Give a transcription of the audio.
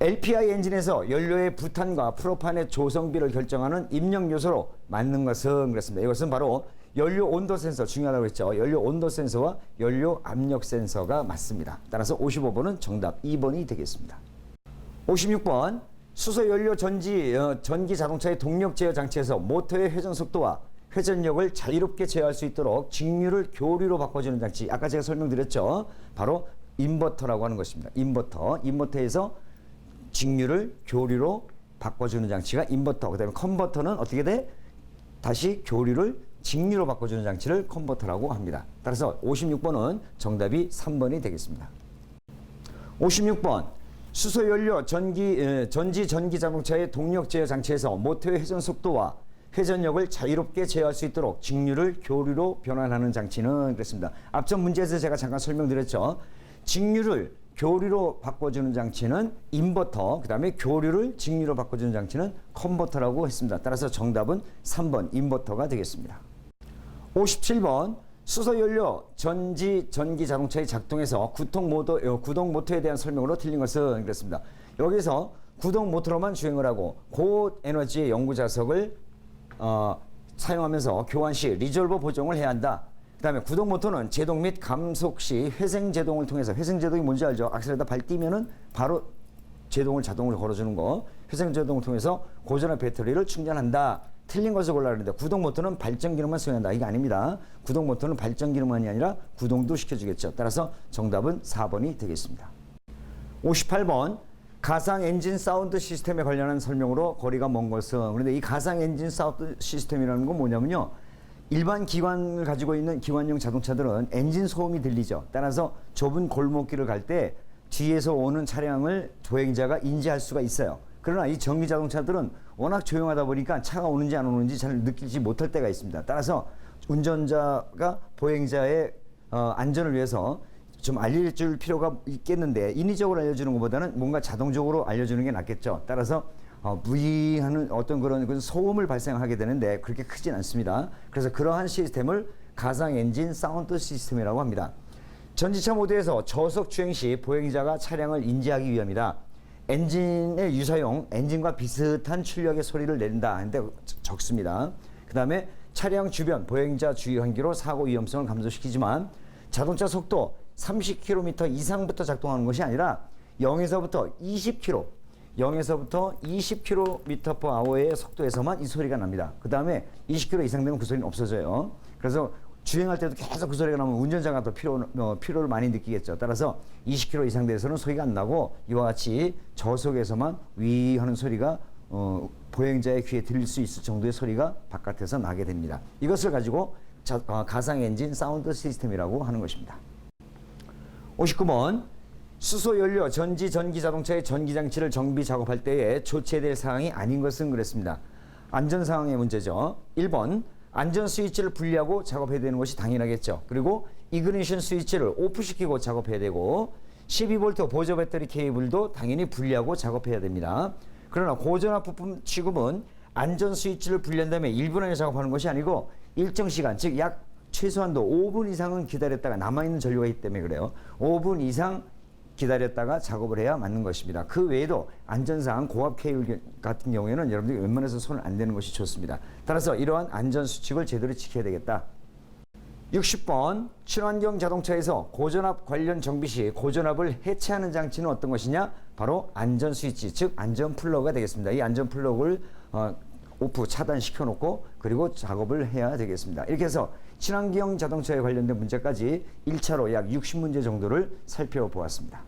LPI 엔진에서 연료의 부탄과 프로판의 조성비를 결정하는 입력 요소로 맞는 것은 그렇습니다. 이것은 바로 연료 온도 센서 중요하다고 했죠. 연료 온도 센서와 연료 압력 센서가 맞습니다. 따라서 55번은 정답 2번이 되겠습니다. 56번 수소 연료 전지 어, 전기 자동차의 동력 제어 장치에서 모터의 회전 속도와 회전력을 자유롭게 제어할 수 있도록 직류를 교류로 바꿔주는 장치. 아까 제가 설명드렸죠. 바로 인버터라고 하는 것입니다. 인버터. 인버터에서 직류를 교류로 바꿔주는 장치가 인버터. 그다음에 컨버터는 어떻게 돼? 다시 교류를 직류로 바꿔주는 장치를 컨버터라고 합니다. 따라서 56번은 정답이 3번이 되겠습니다. 56번 수소 연료 전기 에, 전지 전기 자동차의 동력 제어 장치에서 모터의 회전 속도와 회전력을 자유롭게 제어할 수 있도록 직류를 교류로 변환하는 장치는 그렇습니다. 앞전 문제에서 제가 잠깐 설명드렸죠. 직류를 교류로 바꿔주는 장치는 인버터, 그 다음에 교류를 직류로 바꿔주는 장치는 컨버터라고 했습니다. 따라서 정답은 3번 인버터가 되겠습니다. 57번 수소 연료 전지 전기 자동차의 작동에서 구동 모터 어, 구동 모터에 대한 설명으로 틀린 것은 그렇습니다. 여기서 구동 모터로만 주행을 하고 고에너지의 연구 자석을 어, 사용하면서 교환 시 리졸버 보정을 해야 한다. 그다음에 구동 모터는 제동 및 감속 시 회생 제동을 통해서 회생 제동이 뭔지 알죠? 악셀에다 발 띄면은 바로 제동을 자동으로 걸어주는 거. 회생 제동을 통해서 고전의 배터리를 충전한다. 틀린 것을 골라는데 구동 모터는 발전 기능만 수행한다. 이게 아닙니다. 구동 모터는 발전 기능만이 아니라 구동도 시켜주겠죠. 따라서 정답은 4번이 되겠습니다. 58번 가상 엔진 사운드 시스템에 관련한 설명으로 거리가 먼 것은 그런데 이 가상 엔진 사운드 시스템이라는 건 뭐냐면요. 일반 기관을 가지고 있는 기관용 자동차들은 엔진 소음이 들리죠. 따라서 좁은 골목길을 갈 때 뒤에서 오는 차량을 보행자가 인지할 수가 있어요. 그러나 이 전기 자동차들은 워낙 조용하다 보니까 차가 오는지 안 오는지 잘 느끼지 못할 때가 있습니다. 따라서 운전자가 보행자의 어, 안전을 위해서 좀 알려줄 필요가 있겠는데 인위적으로 알려주는 것보다는 뭔가 자동적으로 알려주는 게 낫겠죠. 따라서 어, 무의하는 어떤 그런 그 소음을 발생하게 되는데 그렇게 크진 않습니다. 그래서 그러한 시스템을 가상 엔진 사운드 시스템이라고 합니다. 전지차 모드에서 저속 주행 시 보행자가 차량을 인지하기 위함이다. 엔진의 유사용, 엔진과 비슷한 출력의 소리를 낸다. 근데 적습니다. 그 다음에 차량 주변 보행자 주의 환기로 사고 위험성을 감소시키지만 자동차 속도 30km 이상부터 작동하는 것이 아니라 0에서부터 20km, 0에서부터 20km/h의 속도에서만 이 소리가 납니다. 그 다음에 20km 이상 되면 그 소리는 없어져요. 그래서 주행할 때도 계속 그 소리가 나면 운전자가 더 피로, 어, 피로를 많이 느끼겠죠. 따라서 20km 이상 돼서는 소리가 안 나고 이와 같이 저속에서만 위 하는 소리가 어, 보행자의 귀에 들릴 수 있을 정도의 소리가 바깥에서 나게 됩니다. 이것을 가지고 자, 어, 가상 엔진 사운드 시스템이라고 하는 것입니다. 59번 수소 연료 전지 전기 자동차의 전기 장치를 정비 작업할 때에 조치해야 될 사항이 아닌 것은 그랬습니다. 안전 상황의 문제죠. 1번 안전 스위치를 분리하고 작업해야 되는 것이 당연하겠죠. 그리고 이그니션 스위치를 오프시키고 작업해야 되고 12V 보조 배터리 케이블도 당연히 분리하고 작업해야 됩니다. 그러나 고전압 부품 취급은 안전 스위치를 분리한 다음에 1분 안에 작업하는 것이 아니고 일정 시간 즉 약 최소한도 5분 이상은 기다렸다가 남아있는 전류가 있기 때문에 그래요. 5분 이상 기다렸다가 작업을 해야 맞는 것입니다. 그 외에도 안전사항 고압 케이블 같은 경우에는 여러분들이 웬만해서 손을 안 대는 것이 좋습니다. 따라서 이러한 안전 수칙을 제대로 지켜야 되겠다. 60번 친환경 자동차에서 고전압 관련 정비 시 고전압을 해체하는 장치는 어떤 것이냐? 바로 안전 스위치, 즉 안전 플러그가 되겠습니다. 이 안전 플러그를 어, 오프 차단시켜 놓고 그리고 작업을 해야 되겠습니다. 이렇게 해서 친환경 자동차에 관련된 문제까지 1차로 약 60문제 정도를 살펴보았습니다.